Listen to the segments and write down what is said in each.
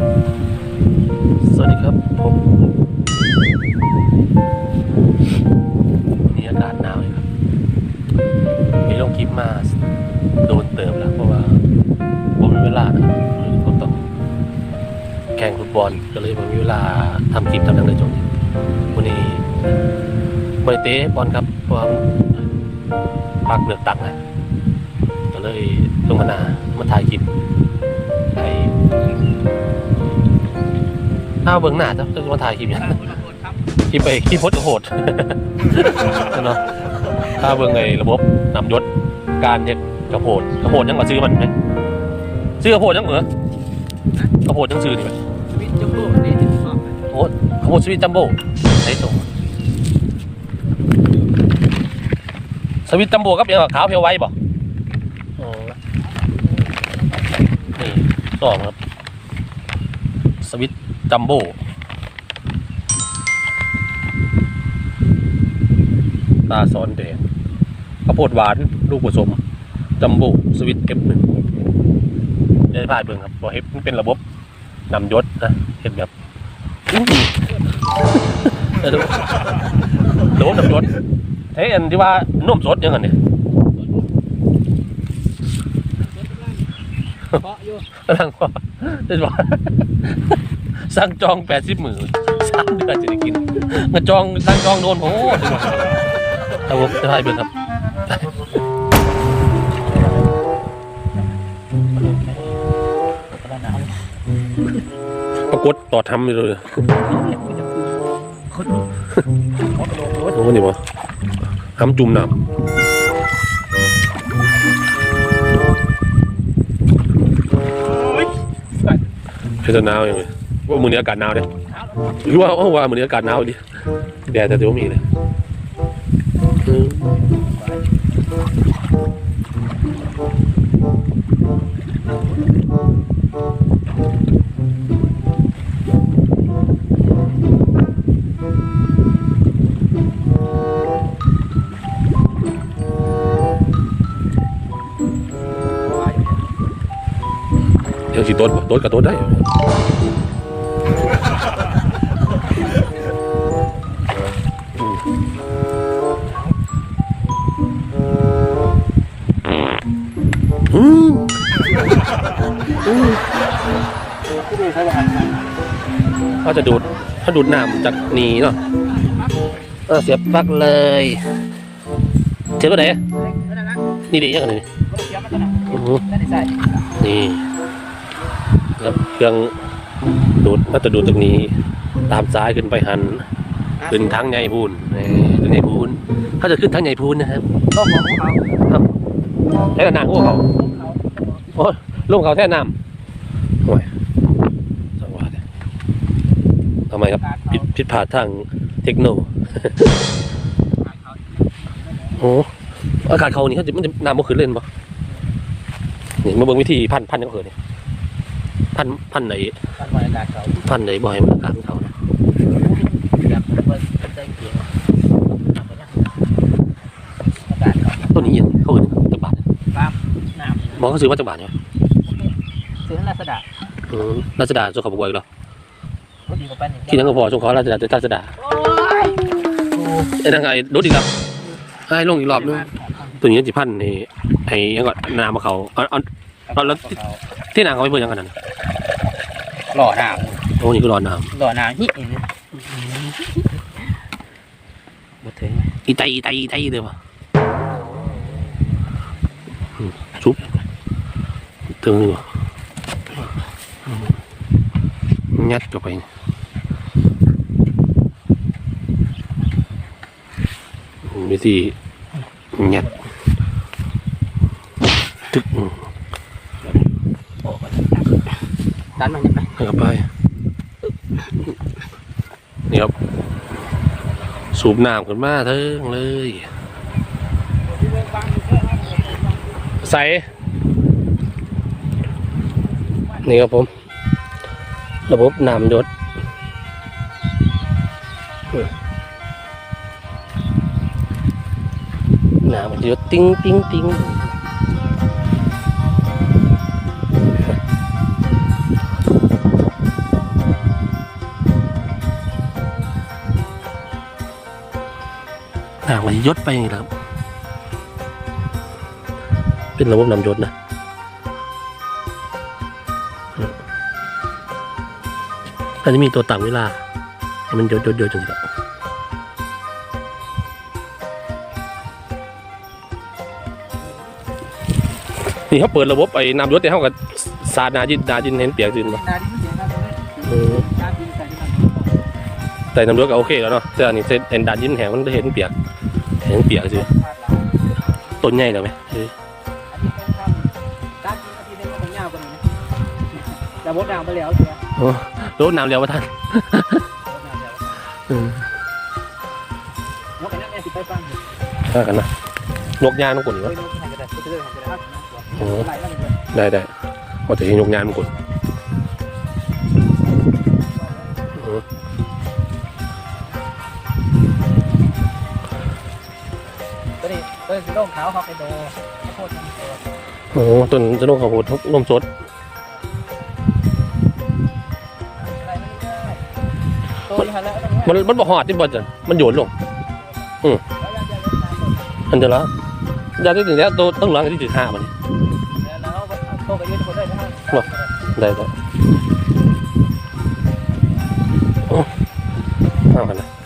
สวัสดีครับผมนี่อากาศหนาวเลยครับ มีลงคลิปมาโดนเติมแล้ว เพราะว่าผมมีเวลานะครับผมต้องแข่งฟุตบอลก็เลยผมมีเวลาทำคลิปทำนังเลยจงนี้วันนี้บริเตะบอลครับเพราะว่าภาคเลือกตั้งนะก็เลยลงมานามาถ่ายคลิป ถ้าเบื้องหน้าจะจะมาถ่ายคลิปอย่างคลิปไปคลิปโพสต์โหดเนาะถ้าเบิ่งไอ้ระบบนำยศการเฮ็ดกระโพดกระโพดยังมาซื้อมันไหมซื้อกระโพดยังเหรอกระโพดยังซื้อนี่ไหมวิทย์จุ๊บนี่ถึงสอบโอ้กระโพดสวิตจัมโบ้ใช้ส่งสวิตจัมโบ้กับยังขาวเพียวไว้บ่อ๋อนี่สองครับ สวิต จัมโบ้ตาซ้อนแดงข้าวโพดหวาน ลูกผสม จัมโบ้สวิตเอฟหนึ่งได้พลาดเบิ่งครับบอเฮฟมันเป็นระบบนำยศนะเห็นแบบอื้อหือเออดูระบบนำยศเฮ้ยอันที่ว่านุ่มสดยังไงเนี่ยเพาะอยู่กำลังว่าจะว่า สั่งจองแปดสิบหมื่นสามเดือนจะได้กินมาจองสั่งจองโดนโอ้โหแต่ผมจะให้เบิ่งครับปรากฏต่อทำเลยโอ้นี่วะทำจุ่มน้ำเป็นจะหนาวยังไง ว่ามือนี้อากาศหนาวเลยหรือว่าว่าว่ามือนี้อากาศหนาวดิแดดแต่เดี๋ยวมีเลยยังสิโต๊ดบ่โต๊ดกับโต๊ดได้ เขาจะดูดเขาดูดน้ำจากนี่เนาะเออเสียบปลั๊กเลยเสียบตัวไหนอะนี่ดิยังไงนี่อือหือนี่แล้วเครื่องดูดก็จะดูดตรงนี้ ตามซ้ายขึ้นไปหันขึ้นทางใหญ่พูนนี่ขึ้นใหญ่พูนเขาจะขึ้นทางใหญ่พูนนะครับต้องของเขาแท่น้ำโอ้เขาโอ้ลงเขาแท่น้ำโอ้ยสังหวะเนี่ย ทำไมครับผิดผิดพลาดทางเทคโนโอ้อากาศเขานี่เขาจะมันจะน้ำมันขึ้นเล่นปะนี่มาเบิ่งวิธีพันพันยังเขินนี่พันพันไหนการบริการเขาพันไหนบ่อยมันอากาศมันเขานะแบบเปิดใจเกียร์อากาศเขาต้นนี้ยังเขาอื่นจักบาทตามน้ำมองเขาซื้อมาจักบาทใช่ไหมซื้อราษฎาอืมราชดาส่งเขาบวยเหรอพอ ดีกับปั้นที่นั่นก็พอส่งเขาราชดาราชดาโอ้ยไอ้นั่งไอ้รถอีกแล้วให้ลงอีกรอบนึงตัวนี้จิพันนี่ไอ้ยังก่อนนามาเขาเอาเอาเอาแล้วที่ที่นางเขาไม่เพิ่งยังกันนั่นหล่อหนามโอ้นี่ก็รอน้หล่อหนามฮิบดถึงำอีไตอีไตอีไตเลยว่ะอืมชุบถึงนี่ว่ะอืมยัดเข้าไป วิธียัดตึกอืมดันมันยังไงให้กลับไปนี่ครับ สูบน้ำขึ้นมาเทิงเลย ใส่นี่ครับผม ระบบน้ำยศ น้ำมันเดติ้งติ้งติ้งน้ำมันยดไปอย่างนี้ครับ เป็นระบบน้ำยดนะอันนี้มีตัวต่างเวลาให้มันยดยดยดจนงสิคบ นี่เขาเปิดระบบไอ้น้ำยศแต่เขากับสาดนาจินนาจินเห็นเปียกจินปะนาดินเสียงนาดินเออนาดินใส่ที่มันแต่น้ำยศก็โอเคแล้วเนาะแต่อันนี้เส้นเอ็นดาจินแหงมันเห็นเปียกเห็นเปียกสิพลาดหลายต้นใหญ่แล้วไหมเอออันนี้เป็นทำการกินนาทีนึงมันยาวกว่านี้นะแต่บดน้ำไปแล้วเสียโอ้รดน้ำเร็วมาทันบดน้ำแล้วเออนกไอ้นั่นเนี่ยสิไปฟังอยู่ถ้ากันนะนกยางนกกดนี่เฮ้วะยนกที่ ไหนก็ได้เราจะได้โอ้ไหลนั่นเลยได้ได้พอจะเห็นนกยางมันกดเออตัวนี้ตัวสีส้มขาวเขาไปโดโคตรทั้งตัวโอ้ต้นข้าวโพดนมสดอะไรไม่ได้ตัวนี้หันแล้วต้องมันมันบ่หอดที่บ่จันมันโยนลงอันเดียวละยาที่ถึงแล้วตัวต้องหลังที่ถึงห้ามัน โตไปยื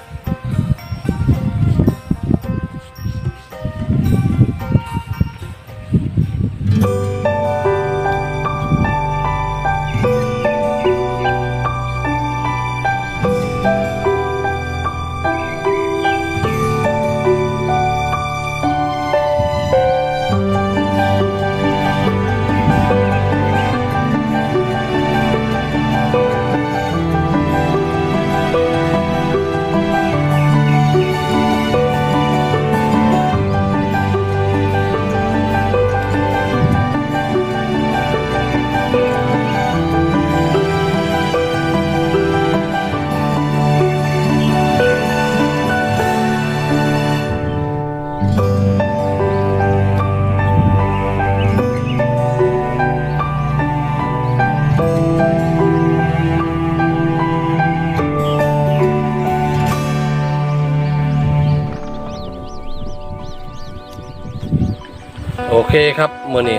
เคครับมื่อนี้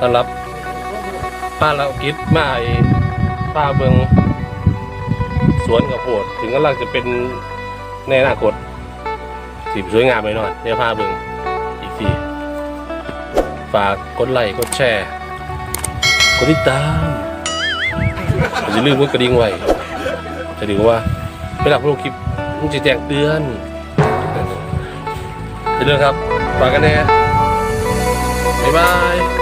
ต้อนรับป้าเรากิจมาไอป้าเบิงสวนกับโพดถึงกำลังจะเป็นในอนาคตสีสวยงามไปหน่อยเดี๋ยวพาเบิงอีกทีฝากกดไลค์กดแชร์กดติดตามอย่าลืมกดกระดิ่งไว้จะถือว่าเวลาพวกคลิปมันจะแจ้งเตือนอย่าลืมครับฝากกันแน่ บ๊ายบาย